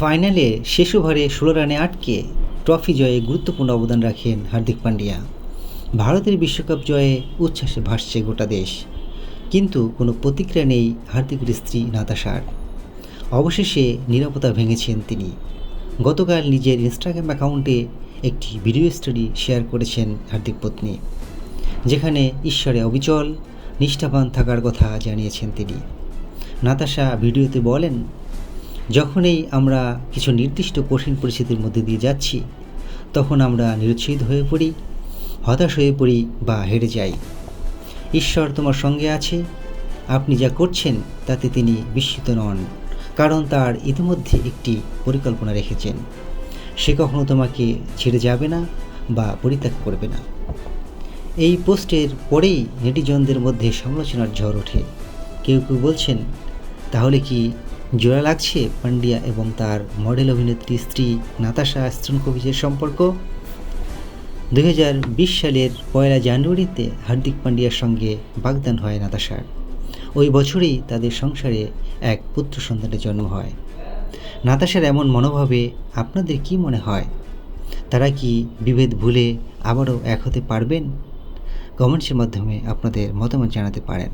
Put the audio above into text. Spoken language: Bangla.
ফাইনালে শেষ ওভারে ষোলো রানে আটকে ট্রফি জয়ে গুরুত্বপূর্ণ অবদান রাখেন হার্দিক পান্ডিয়া। ভারতের বিশ্বকাপ জয়ে উচ্ছ্বাসে ভাসছে গোটা দেশ। কিন্তু কোনো প্রতিক্রিয়া নেই হার্দিকের স্ত্রী নাতাশার। অবশেষে নিরাপত্তা ভেঙেছেন তিনি। গতকাল নিজের ইনস্টাগ্রাম অ্যাকাউন্টে একটি ভিডিও স্টোরি শেয়ার করেছেন হার্দিক পত্নী, যেখানে ঈশ্বরে অবিচল, নিষ্ঠাবান থাকার কথা জানিয়েছেন তিনি। নাতাশা ভিডিওতে বলেন যখনই আমরা কিছু নির্দিষ্ট কঠিন পরিস্থিতির মধ্যে দিয়ে যাচ্ছি, তখন আমরা নিরুৎসাহিত হয়ে পড়ি, হতাশ হয়ে পড়ি বা হেরে যাই। ঈশ্বর তোমার সঙ্গে আছে, আপনি যা করছেন তাতে তিনি বিস্মিত নন, কারণ তার ইতিমধ্যে একটি পরিকল্পনা রেখেছেন। সে কখনো তোমাকে ছেড়ে যাবে না বা পরিত্যাগ করবে না। এই পোস্টের পরেই নেটিজনদের মধ্যে সমালোচনার ঝড় ওঠে। কেউ কেউ বলছেন, তাহলে কি জোড়া লাগছে পান্ডিয়া এবং তার মডেল অভিনেত্রী স্ত্রী নাতাশা স্ট্রনকোভিচের সম্পর্ক। দু হাজার বিশ সালের পয়লা জানুয়ারিতে হার্দিক পান্ডিয়ার সঙ্গে বাগদান হয় নাতাশার। ওই বছরেই তাদের সংসারে এক পুত্র সন্তানের জন্ম হয়। নাতাশার এমন মনোভাবে আপনাদের কি মনে হয়? তারা কি বিভেদ ভুলে আবারও এক হতে পারবেন? কমেন্টসের মাধ্যমে আপনাদের মতামত জানাতে পারেন।